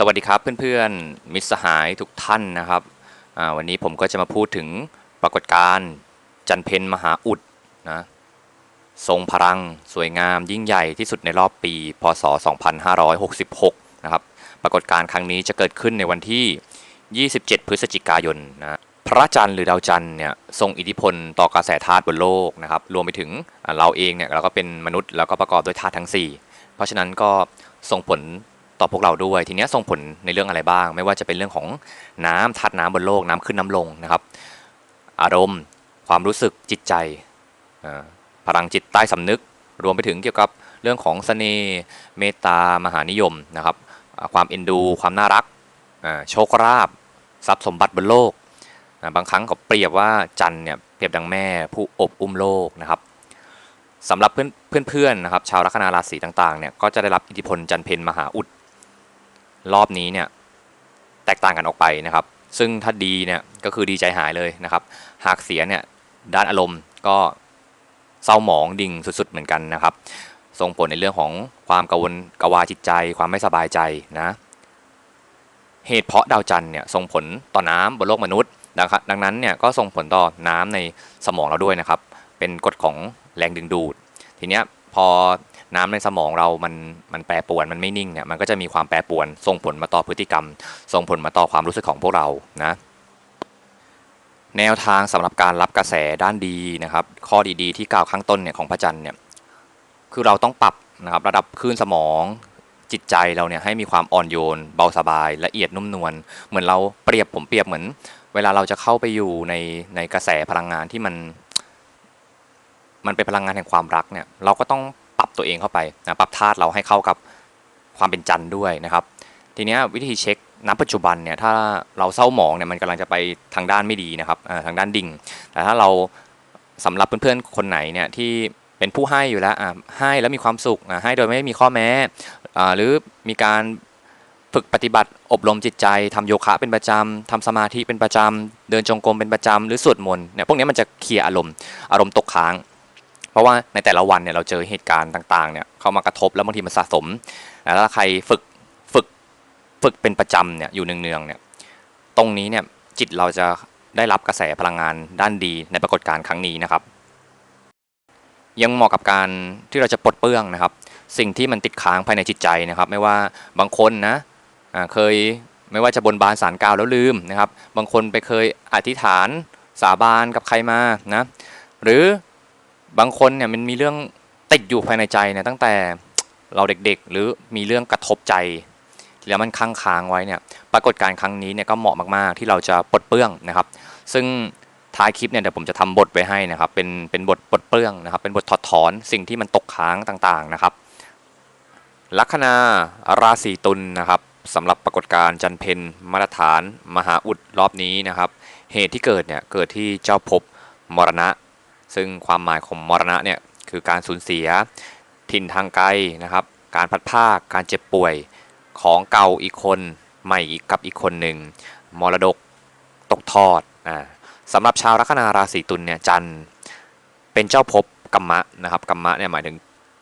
สวัสดีครับเพื่อนๆมิตรสหายทุกท่านนะครับวันนี้ผมก็จะมาพูดถึงปรากฏการณ์จันเพนมหาอุดนะทรงพลังสวยงามยิ่งใหญ่ที่สุดในรอบปี พศ 2566 นะครับปรากฏการณ์ครั้งนี้จะเกิดขึ้นในวันที่ 27 พฤศจิกายนนะพระจันทร์หรือดาวจันทร์เนี่ยทรงอิทธิพลต่อกระแสธาตุบนโลกนะครับรวมไปถึงเราเองเนี่ยเราก็เป็นมนุษย์แล้วก็ประกอบด้วยธาตุทั้ง 4 เพราะฉะนั้นก็ส่งผล ต่อพวกเราด้วย ทีนี้ส่งผลในเรื่องอะไรบ้าง ไม่ว่าจะเป็นเรื่องของน้ำธาตุน้ำบนโลกน้ำขึ้นน้ำลงนะครับ อารมณ์ ความรู้สึกจิตใจพลังจิตใต้สำนึก รวมไปถึงเกี่ยวกับเรื่องของเสน่ห์เมตตามหานิยมนะครับ ความเอ็นดู ความน่ารักโชคลาภทรัพย์สมบัติบนโลก บางครั้งเขาเปรียบว่าจันทร์เนี่ยเปรียบดังแม่ผู้อบอุ้มโลกนะครับสำหรับเพื่อนเพื่อนๆนะครับชาวลัคนาราศีต่างๆเนี่ยก็จะได้รับอิทธิพลจันเพนมหาอุด รอบนี้เนี่ยแตกต่างกันออกไปนะครับ ซึ่งถ้าดีเนี่ยก็คือดีใจหายเลยนะครับ หากเสียเนี่ยด้านอารมณ์ก็เศร้าหมองดิ่งสุดๆเหมือนกันนะครับ ส่งผลในเรื่องของความกังวลกวาจิตใจ ความไม่สบายใจนะเหตุเพราะดาวจันทร์เนี่ยส่งผลต่อน้ำบนโลกมนุษย์นะครับดังนั้นเนี่ยก็ส่งผลต่อน้ำในสมองเราด้วยนะครับ เป็นกฎของแรงดึงดูด ทีเนี้ย พอน้ำในสมองเรามันมันแปรปวนมันไม่นิ่งเนี่ยมันก็จะมีความแปรปวนส่งผลมาต่อพฤติกรรม ส่งผลมาต่อความรู้สึกของพวกเรานะแนวทางสำหรับการรับกระแสด้านดีนะครับ ข้อดีๆ ที่กล่าวข้างต้นเนี่ยของพระจันทร์เนี่ยคือเราต้องปรับนะครับระดับคลื่นสมองจิตใจเราเนี่ยให้มีความอ่อนโยน เบาสบายละเอียดนุ่มนวลเหมือนเราเปรียบผมเปรียบเหมือน เวลาเราจะเข้าไปอยู่ในในกระแสพลังงานที่มัน มันเป็นพลังงานแห่งความรักเนี่ยเราก็ต้องปรับตัวเองเข้าไปนะปรับธาตุเราให้เข้ากับความเป็นจันทร์ด้วยนะครับ ทีเนี้ยวิธีเช็คณปัจจุบันเนี่ยถ้าเราเศร้าหมองเนี่ยมันกำลังจะไปทางด้านไม่ดีนะครับอ่าทางด้านดิ่ง แต่ถ้าเราสำหรับเพื่อนๆคนไหนเนี่ยที่เป็นผู้ให้อยู่แล้วให้แล้วมีความสุขให้โดยไม่มีข้อแม้อ่าหรือมีการฝึกปฏิบัติอบรมจิตใจทำโยคะเป็นประจำทำสมาธิเป็นประจำเดินจงกรมเป็นประจำหรือสวดมนต์เนี่ยพวกนี้มันจะเคลียร์อารมณ์อารมณ์ตกค้าง ราะว่าในแต่ละวันเนี่ยเราเจอเหตุการณ์ต่างๆเนี่ยเข้ามากระทบแล้วบางทีมันสะสม แล้วถ้าใครฝึกฝึกฝึกเป็นประจำเนี่ยอยู่เนืองๆเนี่ยตรงนี้เนี่ยจิตเราจะได้รับกระแสพลังงานด้านดีในปรากฏการณ์ครั้งนี้นะครับ ยังเหมาะกับการที่เราจะปลดเปลื้องนะครับ สิ่งที่มันติดค้างภายในจิตใจนะครับ ไม่ว่าบางคนนะเคยไม่ว่าจะบนบานสารกล่าวแล้วลืมนะครับ บางคนไปเคยอธิษฐานสาบานกับใครมานะหรือ บางคนเนี่ยมันมีเรื่องติดอยู่ภายในใจเนี่ยตั้งแต่เราเด็กๆ หรือมีเรื่องกระทบใจ แล้วมันค้างค้างไว้เนี่ยปรากฏการณ์ครั้งนี้เนี่ยก็เหมาะมากๆ ที่เราจะปลดเปลื้องนะครับ ซึ่งท้ายคลิปเนี่ยเดี๋ยวผมจะทำบทไว้ให้นะครับเป็นเป็นบทปลดเปลื้องนะครับ เป็นบทถอดถอนสิ่งที่มันตกค้างต่างๆนะครับ ลัคนาราศีตุลนะครับสำหรับปรากฏการณ์จันเพนมาตรฐาน มหาอุดรอบนี้นะครับ เหตุที่เกิดเนี่ยเกิดที่เจ้าภพมรณะ ซึ่งความหมายของมรณะเนี่ยคือการสูญเสีย ถิ่นทางไกลนะครับ การพัดภาค การเจ็บป่วยของเก่าอีกคนใหม่อีกกับอีกคนหนึ่งมรดกตกทอดอ่าสำหรับชาวลัคนาราศีตุลเนี่ยจันเป็นเจ้าภพกัมมะนะครับกัมมะเนี่ยหมายถึง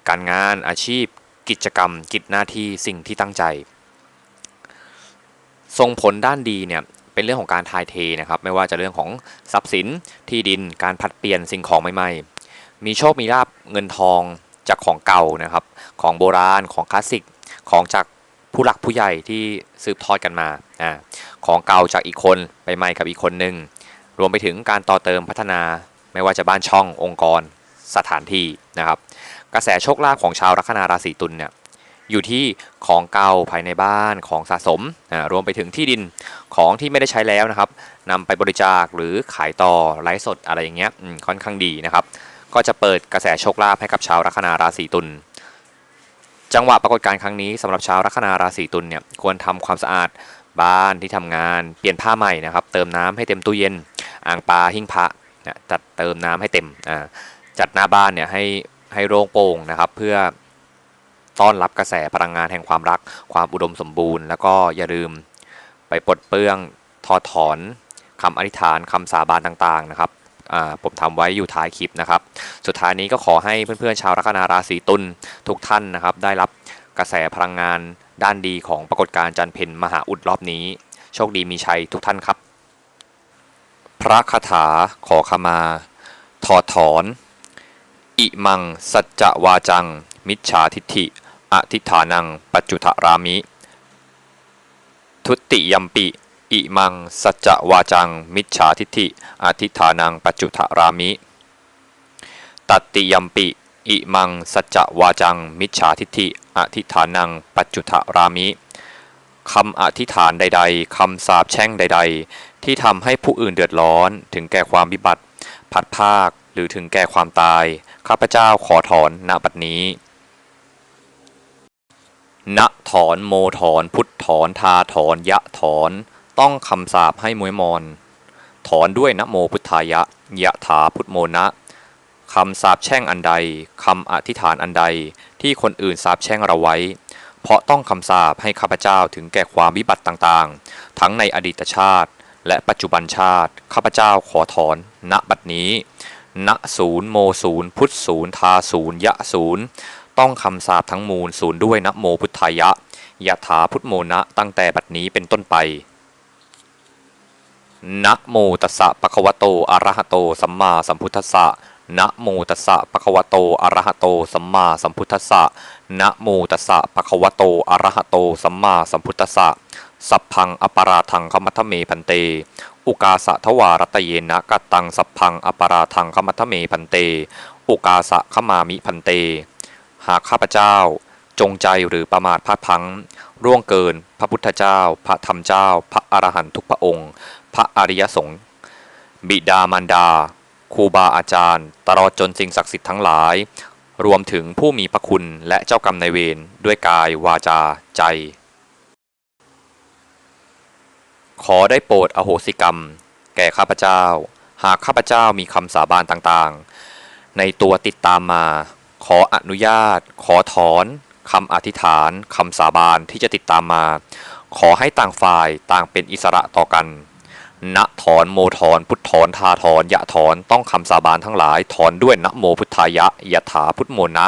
การงานอาชีพ กิจกรรม กิจหน้าที่สิ่งที่ตั้งใจ ส่งผลด้านดีเนี่ย เป็นเรื่องของการทายเทนะครับไม่ว่าจะเรื่องของทรัพย์สินที่ดินการผัดเปลี่ยนสิ่งของใหม่ๆ มีโชคมีลาบเงินทองจากของเก่านะครับ ของโบราณของคลาสสิกของจากผู้หลักผู้ใหญ่ที่สืบทอดกันมาอ่าของเก่าจากอีกคนไปใหม่กับอีกคนหนึ่งรวมไปถึงการต่อเติมพัฒนา ไม่ว่าจะบ้านช่ององค์กรสถานที่นะครับ กระแสโชคลาภของชาวลัคนาราศีตุลเนี่ย อยู่ที่ของเก่าภายในบ้านของสะสมรวมไปถึงที่ดินของที่ไม่ได้ใช้แล้วนะครับนำไปบริจาคหรือขายต่อไลฟ์สดอะไรอย่างเงี้ยค่อนข้างดีนะครับ ก็จะเปิดกระแสโชคลาภให้กับชาวลัคนาราศีตุลจังหวะปรากฏการณ์ครั้งนี้สำหรับชาวลัคนาราศีตุลเนี่ยควรทำความสะอาดบ้านที่ทำงาน เปลี่ยนผ้าใหม่นะครับ เติมน้ำให้เต็มตู้เย็น อ่างปลาหิ้งพระจัดเติมน้ำให้เต็มจัดหน้าบ้านเนี่ยให้ให้โล่งโปร่งนะครับ เพื่อ ต้อนรับกระแสพลังงานแห่งความรัก ความอุดมสมบูรณ์ แล้วก็อย่าลืมไปปลดเปลื้องถอดถอนคำอธิษฐานคำสาบานต่างๆนะครับผมทำไว้อยู่ท้ายคลิปนะครับ สุดท้ายนี้ก็ขอให้เพื่อนๆชาวลัคนาราศีตุลทุกท่านนะครับ ได้รับกระแสพลังงานด้านดีของปรากฏการณ์จันเพนมหาอุดรอบนี้ โชคดีมีชัยทุกท่านครับ พระคาถาขอขมา ถอดถอน อิมัง สัจจวาจัง มิจฉาทิฏฐิ อธิฐานังปัจจุทรามิ ทุติยัมปิ อิมัง สัจวาจัง มิจฉาทิฏฐิอธิฐานังปัจจุทรามิ ตติยัมปิ อิมัง สัจวาจัง มิจฉาทิฏฐิอธิฐานังปัจจุทรามิคำอธิษฐานใด ๆ คำสาปแช่งใด ๆ ที่ทำให้ผู้อื่นเดือดร้อน ถึงแก่ความวิบัติพัดภาค หรือถึงแก่ความตาย ข้าพเจ้าขอถอนณบัดนี้ ณถอนโมถอนพุทธถอนทาถอนยะถอนต้องคำสาปให้มวยมอนถอนด้วยนะโมพุทธายะยะถาพุทธโมนะคำสาปแช่งอันใดคำอธิษฐานอันใดที่คนอื่นสาปแช่งเราไว้ เพราะต้องคำสาปให้ข้าพเจ้าถึงแก่ความวิบัติต่างๆ ทั้งในอดีตชาติ และปัจจุบันชาติ ข้าพเจ้าขอถอน ณบัดนี้ ณศูนย์โมศูนย์พุทธศูนย์ทาศูนย์ยะศูนย์ ต้องคำสาปทั้งมูลศูนย์ด้วยนะโมพุทธายะยะถาพุทโมนะตั้งแต่บัดนี้เป็นต้นไปนะโมตัสสะปะคะวะโตอะระหะโต สัมมาสัมพุทธัสสะนะโมตัสสะปะคะวะโตอะระหะโต สัมมาสัมพุทธัสสะนะโมตัสสะปะคะวะโตอะระหะโต สัมมาสัมพุทธัสสะสัพพังอปาราทังขมัทเมพันเต อุกาสะทวารัตเยนะกัตตังสัพพังอปาราทังขมัทเมพันเต อุกาสะขมามิพันเต หากข้าพเจ้า จงใจหรือประมาทพลาดพลั้งร่วงเกิน พระพุทธเจ้า พระธรรมเจ้า พระอรหันตุพระองค์ พระอริยสงฆ์บิดามารดาครูบาอาจารย์ ตลอดจนสิ่งศักดิ์สิทธิ์ทั้งหลาย รวมถึงผู้มีพระคุณและเจ้ากรรมนายเวรด้วยกายวาจาใจ ขอได้โปรดอโหสิกรรม แก่ข้าพเจ้า หากข้าพเจ้ามีคำสาบานต่างๆ ในตัวติดตามมา ขออนุญาต ขอถอนคำอธิษฐานคำสาบานที่จะติดตามมา ขอให้ต่างฝ่ายต่างเป็นอิสระต่อกันณถอนโมถอนพุทธถอนทาถอนยะถอนต้องคำสาบานทั้งหลายถอนด้วยนะโมพุทธายะยะถาพุทธโมนะ